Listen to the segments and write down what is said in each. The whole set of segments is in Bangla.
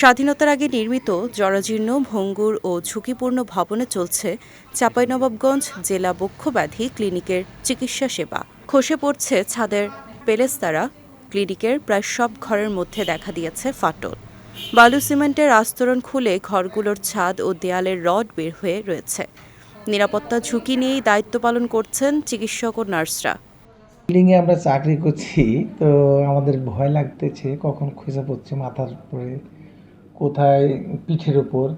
স্বাধীনতার আগে নির্মিত জরাজীর্ণ, ভঙ্গুর ও ঝুঁকিপূর্ণ ভবনে চলছে চাঁপাইনবাবগঞ্জ জেলা বক্ষব্যাধি ক্লিনিকের চিকিৎসা সেবা। খসে পড়ছে ছাদের পেলেস্তারা। ক্লিনিকের প্রায় সব ঘরের মধ্যে দেখা দিয়েছে ফাটল। বালু সিমেন্টের আস্তরণ খুলে ঘরগুলোর ছাদ ও দেয়ালের রড বের হয়ে রয়েছে। নিরাপত্তা ঝুঁকি নিয়েই দায়িত্ব পালন করছেন চিকিৎসক ও নার্সরা। আমরা চাকরি করছি, তো আমাদের ভয় লাগতেছে কখন খসে পড়ছে মাথার উপরে। কোথায় পিঠের উপর।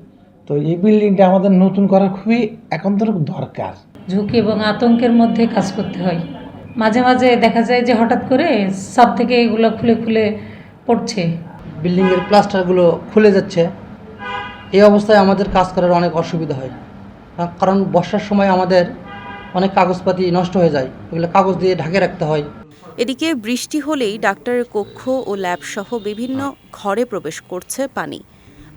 তো এই বিল্ডিংটা আমাদের নতুন করা খুবই একান্তর দরকার। ঝুঁকি এবং আতঙ্কের মধ্যে কাজ করতে হয়। মাঝে মাঝে দেখা যায় যে হঠাৎ করে সব থেকে এগুলো খুলে খুলে পড়ছে। বিল্ডিংয়ের প্লাস্টারগুলো খুলে যাচ্ছে। এই অবস্থায় আমাদের কাজ করার অনেক অসুবিধা হয়। কারণ- কারণ বর্ষার সময় আমাদের অনেক কাগজপাতি নষ্ট হয়ে যায়। এগুলো কাগজ দিয়ে ঢাকে রাখতে হয়। এদিকে বৃষ্টি হলেই ডাক্তারের কক্ষ ও ল্যাব সহ বিভিন্ন ঘরে প্রবেশ করছে পানি।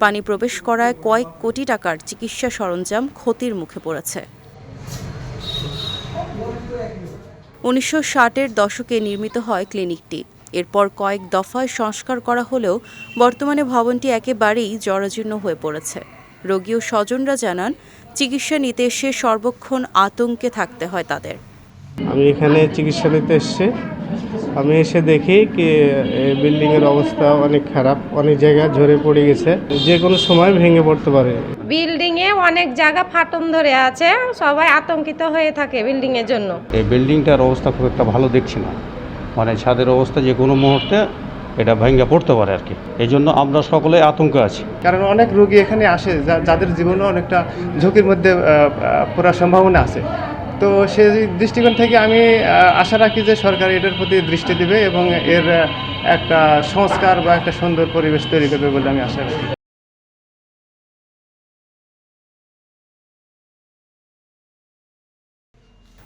পানি প্রবেশ করায় কয়েক কোটি টাকার চিকিৎসা সরঞ্জাম ক্ষতির মুখে পড়েছে। উনিশশো ষাটের দশকে নির্মিত হয় ক্লিনিকটি। এরপর কয়েক দফায় সংস্কার করা হলেও বর্তমানে ভবনটি একেবারেই জরাজীর্ণ হয়ে পড়েছে। রোগী ও স্বজনরা জানান, চিকিৎসা নিতে এসে সর্বক্ষণ আতঙ্কে থাকতে হয় তাদের। আমি এখানে চিকিৎসা নিতে এসেছি। আমি এসে দেখি কি এই বিল্ডিংয়ের অবস্থা অনেক খারাপ অনেক জায়গায় ঝরে পড়ে গেছে। যে কোনো সময় ভেঙে পড়তে পারে। বিল্ডিং এ অনেক জায়গা ফাটন ধরে আছে সবাই আতঙ্কিত হয়ে থাকে বিল্ডিং এর জন্য। এই বিল্ডিংটার অবস্থা খুব একটা ভালো দেখছি না। মানে ছাদের অবস্থা যে কোনো মুহূর্তে এটা ভেঙে পড়তে পারে আর কি। এই জন্য আমরা সকলে আতঙ্কে আছি। কারণ অনেক রোগী এখানে আসে যা- যাদের জীবনে অনেকটা ঝুঁকির মধ্যে পড়ার সম্ভাবনা আছে। তো সেই দৃষ্টিকোণ থেকে আমি আশা রাখি যে সরকার এটার প্রতি দৃষ্টি দেবে এবং এর একটা সংস্কার বা একটা সুন্দর পরিবেশ তৈরি করবে বলে আমি আশা রাখি।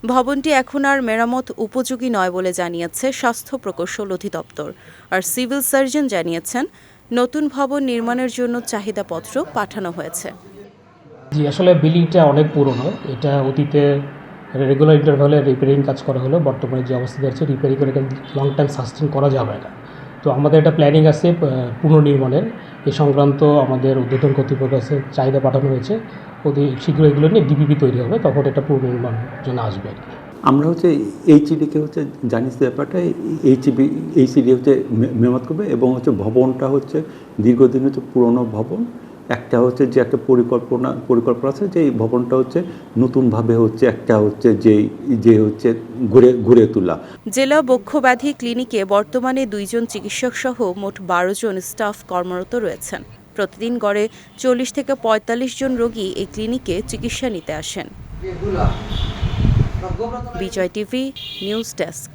ভবনটি এখন আর মেরামত উপযোগী নয় বলে জানিয়েছে স্বাস্থ্য প্রকৌশল অধিদপ্তর। আর সিভিল সার্জন জানিয়েছেন নতুন ভবন নির্মাণের জন্য চাহিদাপত্র পাঠানো হয়েছে। জি আসলে বিল্ডিংটা অনেক পুরনো। এটা অতীতে রেগুলার ইন্টারভ্যালে রিপেয়ারিং কাজ করা হলো বর্তমানে যে অবস্থা আছে রিপেয়ারিং করে লং টাইম সাস্টেন করা যাবে না। তো আমাদের একটা প্ল্যানিং আছে পুনর্নির্মাণের এ সংক্রান্ত আমাদের উদ্বোধন কর্তৃপক্ষের চাহিদা পাঠানো হয়েছে। অতি শীঘ্র এগুলো নিয়ে ডিপিপি তৈরি হবে, তখন এটা পুনর্নির্মাণ জন্য আসবে। আর কি আমরা হচ্ছে এইচইডিকে হচ্ছে জানিস ব্যাপারটা এইচবি এইচইডি হচ্ছে মেরামত করবে এবং হচ্ছে ভবনটা হচ্ছে দীর্ঘদিন হচ্ছে পুরনো ভবন। একটা হচ্ছে যে একটা পরিকল্পনা পরিকল্পনা আছে যে এই ভবনটা হচ্ছে নতুনভাবে হচ্ছে একটা হচ্ছে যে যে হচ্ছে ঘুরে ঘুরে তোলা। জেলা বক্ষব্যাধি ক্লিনিকে বর্তমানে দুইজন চিকিৎসক সহ মোট বারো জন স্টাফ কর্মরত রয়েছেন। প্রতিদিন গড়ে চল্লিশ থেকে পঁয়তাল্লিশ জন রোগী এই ক্লিনিকে চিকিৎসা নিতে আসেন। Bijoy TV news desk.